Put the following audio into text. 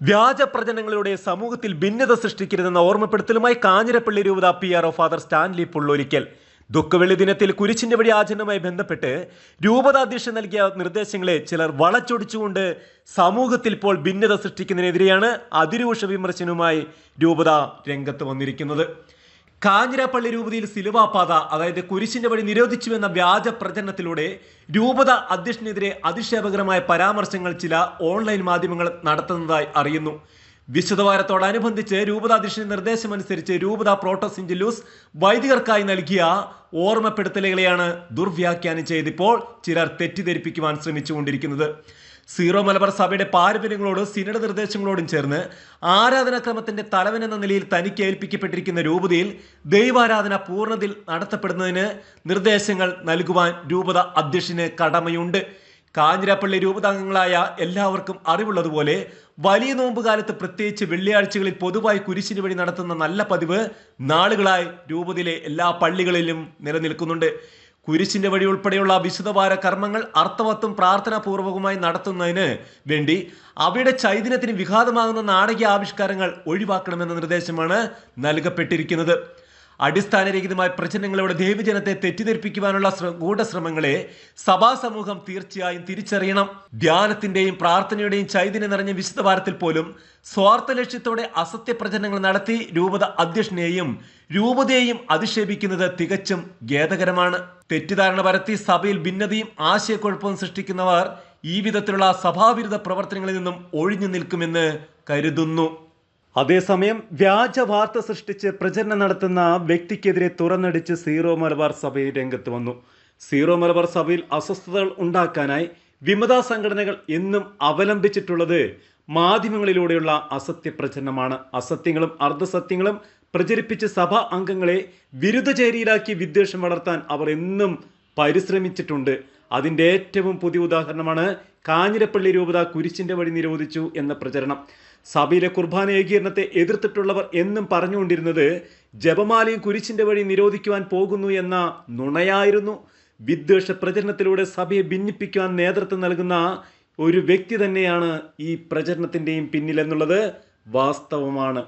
വ്യാജ പ്രചരണങ്ങളിലൂടെ സമൂഹത്തിൽ ഭിന്നത സൃഷ്ടിക്കരുതെന്ന ഓർമ്മപ്പെടുത്തലുമായി കാഞ്ഞിരപ്പള്ളി രൂപത P R O father Stanley Pullorickal. ദുഃഖവെള്ളി ദിനത്തിൽ കുരിശിന്റെ വഴി ആചരണവുമായി ബന്ധപ്പെട്ട് രൂപതാധ്യക്ഷൻ നൽകിയ നിർദ്ദേശങ്ങളെ ചിലർ വളച്ചൊടിച്ചുകൊണ്ട് സമൂഹത്തിൽ ഇപ്പോൾ ഭിന്നത സൃഷ്ടിക്കുന്നതിനെതിരെയാണ് അതിരൂക്ഷ വിമർശനവുമായി രൂപത രംഗത്ത് വന്നിരിക്കുന്നത്. കാഞ്ഞിരപ്പള്ളി രൂപതയിൽ സിലുവാപാത അതായത് കുരിശിന്റെ വഴി നിരോധിച്ചുവെന്ന വ്യാജ പ്രചരണത്തിലൂടെ രൂപത അധ്യക്ഷനെതിരെ അധിക്ഷേപകരമായ പരാമർശങ്ങൾ ചില ഓൺലൈൻ മാധ്യമങ്ങൾ നടത്തുന്നതായി അറിയുന്നു. വിശുദ്ധവാരത്തോടനുബന്ധിച്ച് രൂപതാധ്യക്ഷന്റെ നിർദ്ദേശമനുസരിച്ച് രൂപത പ്രോട്ടോസിഞ്ചിലൂസ് വൈദികർക്കായി നൽകിയ ഓർമ്മപ്പെടുത്തലുകളെയാണ് ദുർവ്യാഖ്യാനം ചെയ്തിപ്പോൾ ചിലർ തെറ്റിദ്ധരിപ്പിക്കുവാൻ ശ്രമിച്ചുകൊണ്ടിരിക്കുന്നത്. സീറോ മലബാർ സഭയുടെ പാരമ്പര്യങ്ങളോടും സിനഡ് നിർദ്ദേശങ്ങളോടും ചേർന്ന് ആരാധനാക്രമത്തിന്റെ തലവൻ എന്ന നിലയിൽ തനിക്ക് ഏൽപ്പിക്കപ്പെട്ടിരിക്കുന്ന രൂപതയിൽ ദൈവാരാധന പൂർണതയിൽ നടത്തപ്പെടുന്നതിന് നിർദ്ദേശങ്ങൾ നൽകുവാൻ രൂപത അധ്യക്ഷന് കടമയുണ്ട്. കാഞ്ഞിരാപ്പള്ളി രൂപതാംഗങ്ങളായ എല്ലാവർക്കും അറിവുള്ളതുപോലെ വലിയ നോമ്പുകാലത്ത് പ്രത്യേകിച്ച് വെള്ളിയാഴ്ചകളിൽ പൊതുവായി കുരിശിന് വഴി നടത്തുന്ന നല്ല പതിവ് നാളുകളായി രൂപതയിലെ എല്ലാ പള്ളികളിലും നിലനിൽക്കുന്നുണ്ട്. കുരിശിന്റെ വഴി ഉൾപ്പെടെയുള്ള വിശുദ്ധവാര കർമ്മങ്ങൾ അർത്ഥവത്തും പ്രാർത്ഥനാപൂർവകമായി നടത്തുന്നതിന് വേണ്ടി അവയുടെ ചൈതന്യത്തിന് വിഘാതമാകുന്ന നാടകീയ ആവിഷ്കാരങ്ങൾ ഒഴിവാക്കണമെന്ന നിർദ്ദേശമാണ് നൽകപ്പെട്ടിരിക്കുന്നത്. അടിസ്ഥാനരഹിതമായ പ്രചരണങ്ങളോട് ദൈവജനത്തെ തെറ്റിദ്ധരിപ്പിക്കുവാനുള്ള ശ്ര- ഗൂഢശ്രമങ്ങളെ സഭാ സമൂഹം തീർച്ചയായും തിരിച്ചറിയണം. ധ്യാനത്തിന്റെയും പ്രാർത്ഥനയുടെയും ചൈതന്യം നിറഞ്ഞ വിശദവാരത്തിൽ പോലും സ്വാർത്ഥ ലക്ഷ്യത്തോടെ അസത്യ നടത്തി രൂപത അധ്യക്ഷനെയും രൂപതയെയും അധിക്ഷേപിക്കുന്നത് തികച്ചും ഖേദകരമാണ്. തെറ്റിദ്ധാരണ പരത്തി സഭയിൽ ഭിന്നതയും ആശയക്കുഴപ്പവും സൃഷ്ടിക്കുന്നവർ ഈ വിധത്തിലുള്ള സഭാവിരുദ്ധ പ്രവർത്തനങ്ങളിൽ നിന്നും ഒഴിഞ്ഞു നിൽക്കുമെന്ന് കരുതുന്നു. അതേസമയം വ്യാജ വാർത്ത സൃഷ്ടിച്ച് പ്രചരണം നടത്തുന്ന വ്യക്തിക്കെതിരെ തുറന്നടിച്ച് സീറോ മലബാർ സഭയിൽ രംഗത്ത് വന്നു. സീറോ മലബാർ സഭയിൽ അസ്വസ്ഥതകൾ ഉണ്ടാക്കാനായി വിമത സംഘടനകൾ എന്നും അവലംബിച്ചിട്ടുള്ളത് മാധ്യമങ്ങളിലൂടെയുള്ള അസത്യ പ്രചരണമാണ്. അസത്യങ്ങളും അർദ്ധസത്യങ്ങളും പ്രചരിപ്പിച്ച് സഭ അംഗങ്ങളെ വിരുദ്ധചേരിയിലാക്കി വിദ്വേഷം വളർത്താൻ അവർ എന്നും പരിശ്രമിച്ചിട്ടുണ്ട്. അതിന്റെ ഏറ്റവും പുതിയ ഉദാഹരണമാണ് കാഞ്ഞിരപ്പള്ളി രൂപത കുരിശിന്റെ വഴി നിരോധിച്ചു എന്ന പ്രചരണം. സഭയിലെ കുർബാന ഏകീകരണത്തെ എതിർത്തിട്ടുള്ളവർ എന്നും പറഞ്ഞുകൊണ്ടിരുന്നത് ജപമാലയും കുരിശിന്റെ വഴി നിരോധിക്കുവാൻ പോകുന്നു എന്ന നുണയായിരുന്നു. വിദ്വേഷ പ്രചരണത്തിലൂടെ സഭയെ ഭിന്നിപ്പിക്കുവാൻ നേതൃത്വം നൽകുന്ന ഒരു വ്യക്തി തന്നെയാണ് ഈ പ്രചരണത്തിന്റെയും പിന്നിലെന്നുള്ളത് വാസ്തവമാണ്.